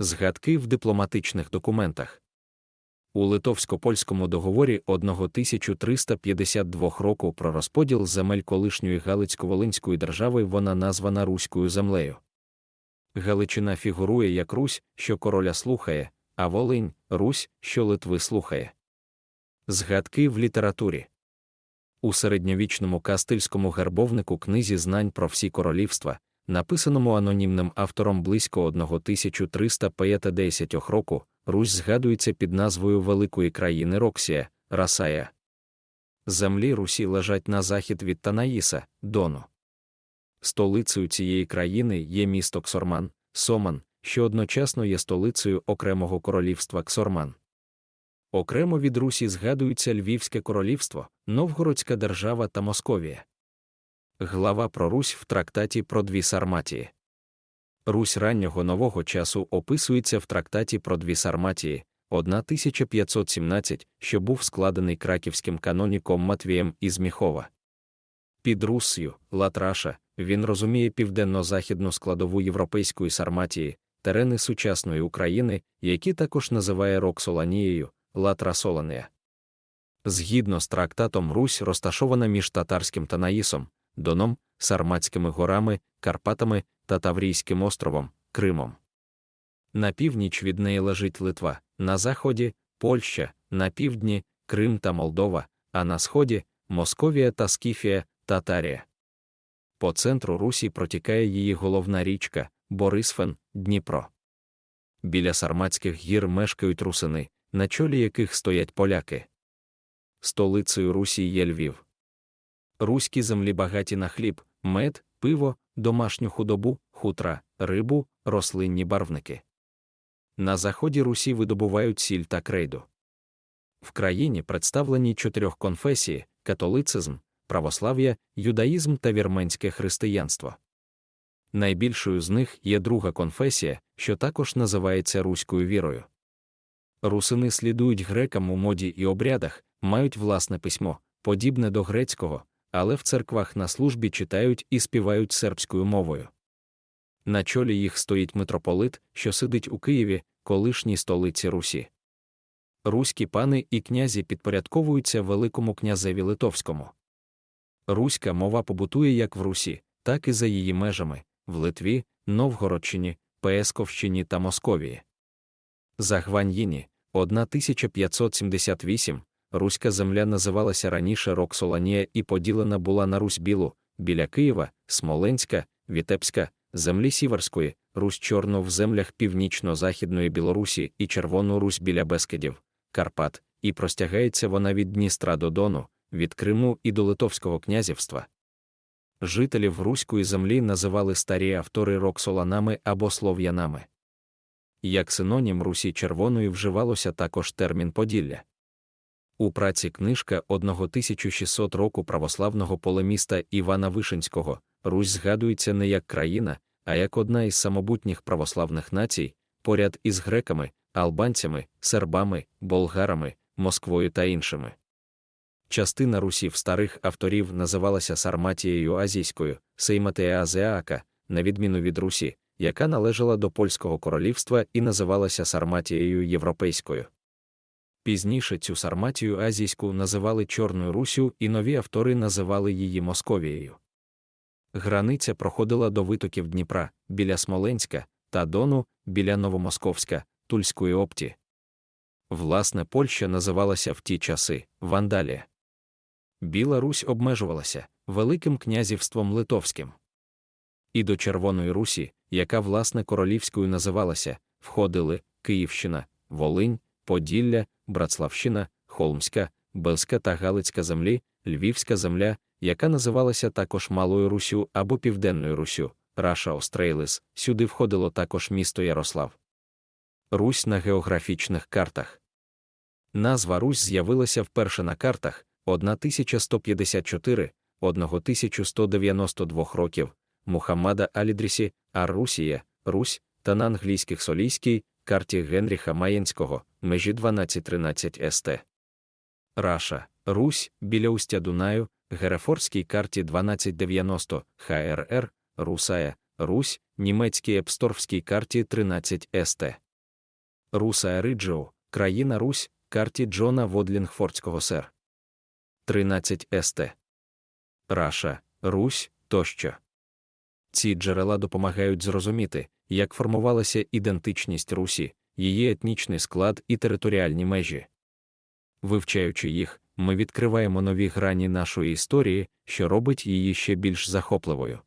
Згадки в дипломатичних документах. У литовсько-польському договорі 1352 року про розподіл земель колишньої Галицько-Волинської держави вона названа Руською землею. Галичина фігурує як Русь, що короля слухає, а Волинь Русь, що Литви слухає. Згадки в літературі. У середньовічному кастильському гербовнику книзі знань про всі королівства, написаному анонімним автором близько 1350 року, Русь згадується під назвою Великої країни Роксія, Расая. Землі Русі лежать на захід від Танаїса, Дону. Столицею цієї країни є місто Ксорман, Соман, що одночасно є столицею окремого королівства Ксорман. Окремо від Русі згадуються Львівське королівство, Новгородська держава та Московія. Глава про Русь в трактаті про дві Сарматії. Русь раннього нового часу описується в трактаті про дві Сарматії 1517, що був складений краківським каноніком Матвієм із Міхова. Під Руссю, Латраша, він розуміє південно-західну складову європейської Сарматії, терени сучасної України, які також називає Роксоланією, Латрасоланія. Згідно з трактатом Русь розташована між татарським Танаїсом, Доном, Сарматськими горами, Карпатами та Таврійським островом, Кримом. На північ від неї лежить Литва, на заході Польща, на півдні Крим та Молдова, а на сході Московія та Скіфія, Татарія. По центру Русі протікає її головна річка Борисфен, Дніпро. Біля Сарматських гір мешкають русини, на чолі яких стоять поляки. Столицею Русі є Львів. Руські землі багаті на хліб, мед, пиво, домашню худобу, хутра, рибу, рослинні барвники. На заході Русі видобувають сіль та крейду. В країні представлені чотирьох конфесії католицизм, православ'я, юдаїзм та вірменське християнство. Найбільшою з них є друга конфесія, що також називається руською вірою. Русини слідують грекам у моді і обрядах, мають власне письмо, подібне до грецького, але в церквах на службі читають і співають сербською мовою. На чолі їх стоїть митрополит, що сидить у Києві, колишній столиці Русі. Руські пани і князі підпорядковуються Великому князеві Литовському. Руська мова побутує як в Русі, так і за її межами в Литві, Новгородщині, Песковщині та Московії. За Гваньїні 1578 руська земля називалася раніше Роксоланія і поділена була на Русь Білу, біля Києва, Смоленська, Вітебська, землі Сіверської, Русь Чорну в землях північно-західної Білорусі і Червону Русь біля Бескидів, Карпат, і простягається вона від Дністра до Дону, від Криму і до Литовського князівства. Жителів руської землі називали старі автори роксоланами або слов'янами. Як синонім Русі Червоної вживалося також термін Поділля. У праці книжка 1600 року православного полеміста Івана Вишинського Русь згадується не як країна, а як одна із самобутніх православних націй, поряд із греками, албанцями, сербами, болгарами, Москвою та іншими. Частина русів старих авторів називалася Сарматією Азійською, Сейматея Азеака, на відміну від Русі, яка належала до Польського королівства і називалася Сарматією Європейською. Пізніше цю Сарматію Азійську називали Чорною Русю, і нові автори називали її Московією. Границя проходила до витоків Дніпра біля Смоленська та Дону біля Новомосковська, Тульської опті. Власне, Польща називалася в ті часи Вандалія. Біла Русь обмежувалася Великим князівством Литовським. І до Червоної Русі, яка власне королівською називалася, входили Київщина, Волинь, Поділля, Братславщина, Холмська, Белська та Галицька землі, Львівська земля, яка називалася також Малою Русю або Південною Русю, Раша Острейлис, сюди входило також місто Ярослав. Русь на географічних картах. Назва Русь з'явилася вперше на картах 1154 1192 років Мухаммада Алідрісі, Ар-Русія, Русь та на англійських солійській карті Генріха Маєнського, межі 1213 ст. Раша, Русь, біля устя Дунаю, Герефорській карті 1290 ХРР, Русая, Русь, німецькій епсторфській карті 13 ст. Руса Ериджоу, країна Русь, карті Джона Водлінгфордського сер. 13 ст. Раша, Русь тощо. Ці джерела допомагають зрозуміти, як формувалася ідентичність Русі, її етнічний склад і територіальні межі. Вивчаючи їх, ми відкриваємо нові грані нашої історії, що робить її ще більш захопливою.